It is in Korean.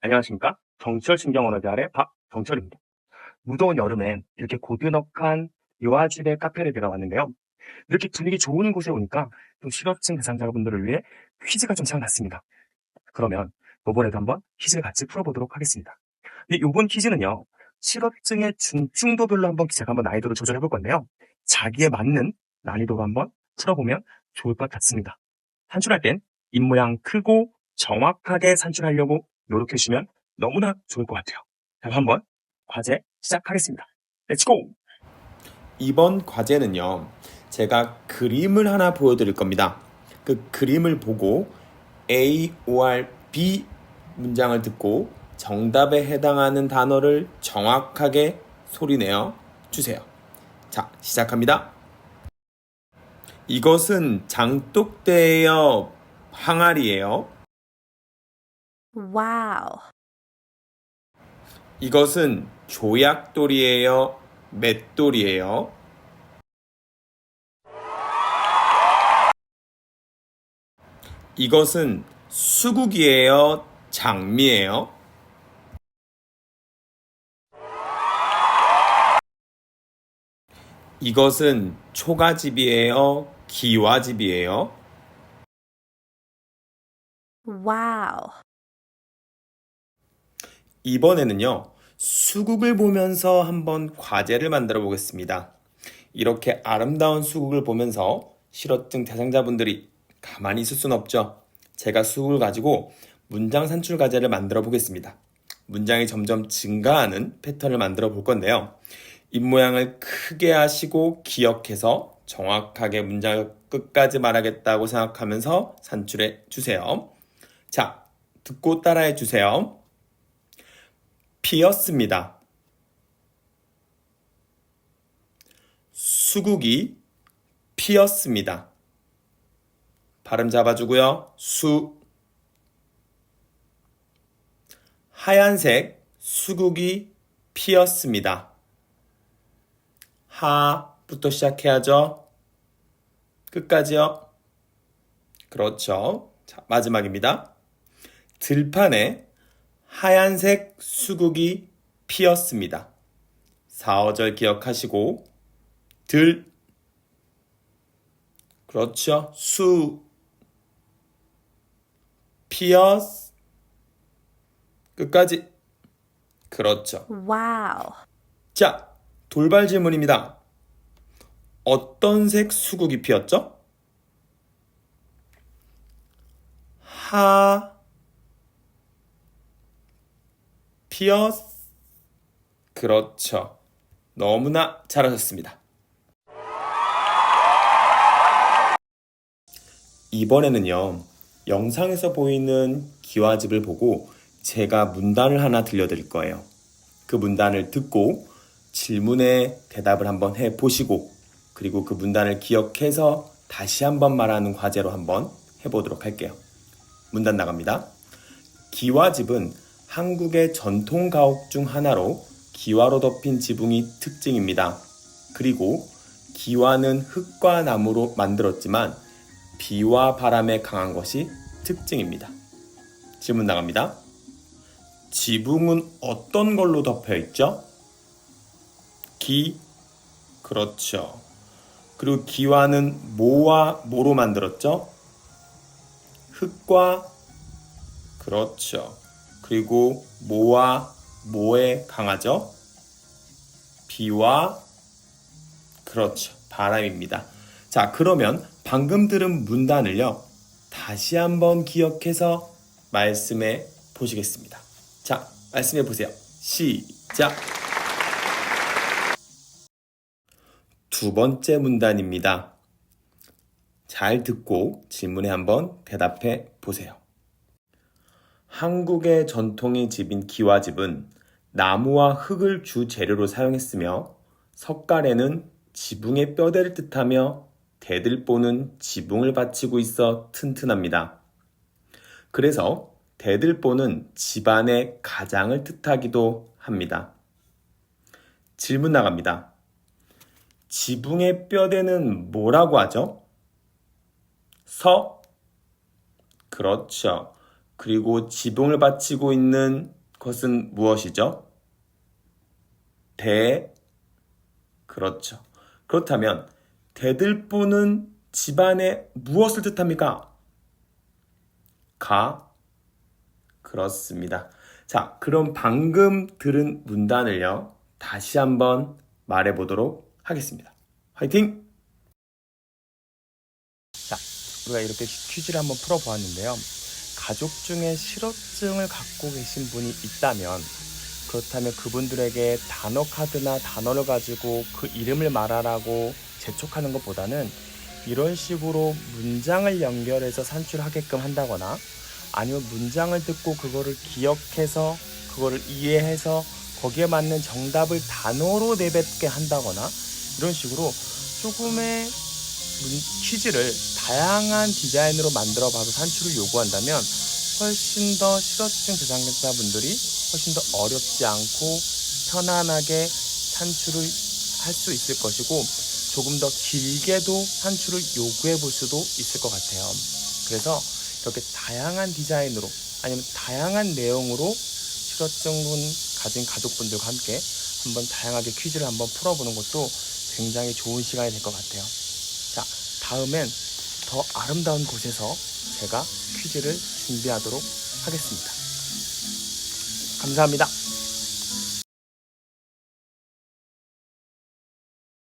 안녕하십니까? 정철 신경언어대학의 박정철입니다. 무더운 여름엔 이렇게 고즈넉한 요아집의 카페를 들어왔는데요. 이렇게 분위기 좋은 곳에 오니까 좀 실업층 대상자분들을 위해 퀴즈가 좀 생각났습니다. 그러면 이번에도 한번 퀴즈를 같이 풀어보도록 하겠습니다. 근데 이번 퀴즈는요. 실업층의 중증도별로 한번 제가 한번 난이도를 조절해 볼 건데요. 자기에 맞는 난이도로 한번 풀어보면 좋을 것 같습니다. 산출할 땐 입모양 크고 정확하게 산출하려고 노력해 주시면 너무나 좋을 것 같아요. 그럼 한번 과제 시작하겠습니다. 렛츠고! 이번 과제는요, 제가 그림을 하나 보여드릴 겁니다. 그 그림을 보고 A or B 문장을 듣고 정답에 해당하는 단어를 정확하게 소리내어 주세요. 자, 시작합니다. 이것은 장독대예요? 항아리예요? Wow. 이것은 조약돌이에요? 맷돌이에요? 이것은 수국이에요? 장미예요? 이것은 초가집이에요? 기와집이에요? Wow. 이번에는요, 수국을 보면서 한번 과제를 만들어 보겠습니다. 이렇게 아름다운 수국을 보면서 실어증 대상자분들이 가만히 있을 순 없죠. 제가 수국을 가지고 문장 산출 과제를 만들어 보겠습니다. 문장이 점점 증가하는 패턴을 만들어 볼 건데요. 입모양을 크게 하시고 기억해서 정확하게 문장을 끝까지 말하겠다고 생각하면서 산출해 주세요. 자, 듣고 따라해 주세요. 피었습니다. 수국이 피었습니다. 발음 잡아주고요. 수. 하얀색 수국이 피었습니다. 하부터 시작해야죠. 끝까지요. 그렇죠. 자, 마지막입니다. 들판에 하얀색 수국이 피었습니다. 4어절 기억하시고 들 그렇죠. 수 피었 끝까지 그렇죠. Wow. 자, 돌발 질문입니다. 어떤 색 수국이 피었죠? 하 피었 그렇죠. 너무나 잘하셨습니다. 이번에는요, 영상에서 보이는 기와집을 보고 제가 문단을 하나 들려드릴 거예요. 그 문단을 듣고 질문에 대답을 한번 해 보시고, 그리고 그 문단을 기억해서 다시 한번 말하는 과제로 한번 해보도록 할게요. 문단 나갑니다. 기와집은 한국의 전통 가옥 중 하나로 기와로 덮인 지붕이 특징입니다. 그리고 기와는 흙과 나무로 만들었지만 비와 바람에 강한 것이 특징입니다. 질문 나갑니다. 지붕은 어떤 걸로 덮여 있죠? 기, 그렇죠. 그리고 기와는 뭐와 뭐로 만들었죠? 흙과, 그렇죠. 그리고 뭐와 뭐에 강하죠? 비와, 그렇죠. 바람입니다. 자, 그러면 방금 들은 문단을요, 다시 한번 기억해서 말씀해 보시겠습니다. 자, 말씀해 보세요. 시작! 두 번째 문단입니다. 잘 듣고 질문에 한번 대답해 보세요. 한국의 전통의 집인 기와집은 나무와 흙을 주 재료로 사용했으며 석가래는 지붕의 뼈대를 뜻하며 대들보는 지붕을 받치고 있어 튼튼합니다. 그래서 대들보는 집안의 가장을 뜻하기도 합니다. 질문 나갑니다. 지붕의 뼈대는 뭐라고 하죠? 석? 그렇죠. 그리고 지붕을 받치고 있는 것은 무엇이죠? 대. 그렇죠. 그렇다면 대들보는 집안의 무엇을 뜻합니까? 가. 그렇습니다. 자, 그럼 방금 들은 문단을요. 다시 한번 말해 보도록 하겠습니다. 화이팅! 자, 우리가 이렇게 퀴즈를 한번 풀어 보았는데요. 가족 중에 실어증을 갖고 계신 분이 있다면 그렇다면 그분들에게 단어 카드나 단어를 가지고 그 이름을 말하라고 재촉하는 것보다는 이런 식으로 문장을 연결해서 산출하게끔 한다거나 아니면 문장을 듣고 그거를 기억해서 그거를 이해해서 거기에 맞는 정답을 단어로 내뱉게 한다거나 이런 식으로 조금의 문- 퀴즈를 다양한 디자인으로 만들어 봐서 산출을 요구한다면 훨씬 더 실어증 대상자분들이 훨씬 더 어렵지 않고 편안하게 산출을 할 수 있을 것이고 조금 더 길게도 산출을 요구해 볼 수도 있을 것 같아요. 그래서 이렇게 다양한 디자인으로 아니면 다양한 내용으로 실어증분 가진 가족분들과 함께 한번 다양하게 퀴즈를 한번 풀어보는 것도 굉장히 좋은 시간이 될 것 같아요. 자, 다음엔 더 아름다운 곳에서 제가 퀴즈를 준비하도록 하겠습니다. 감사합니다.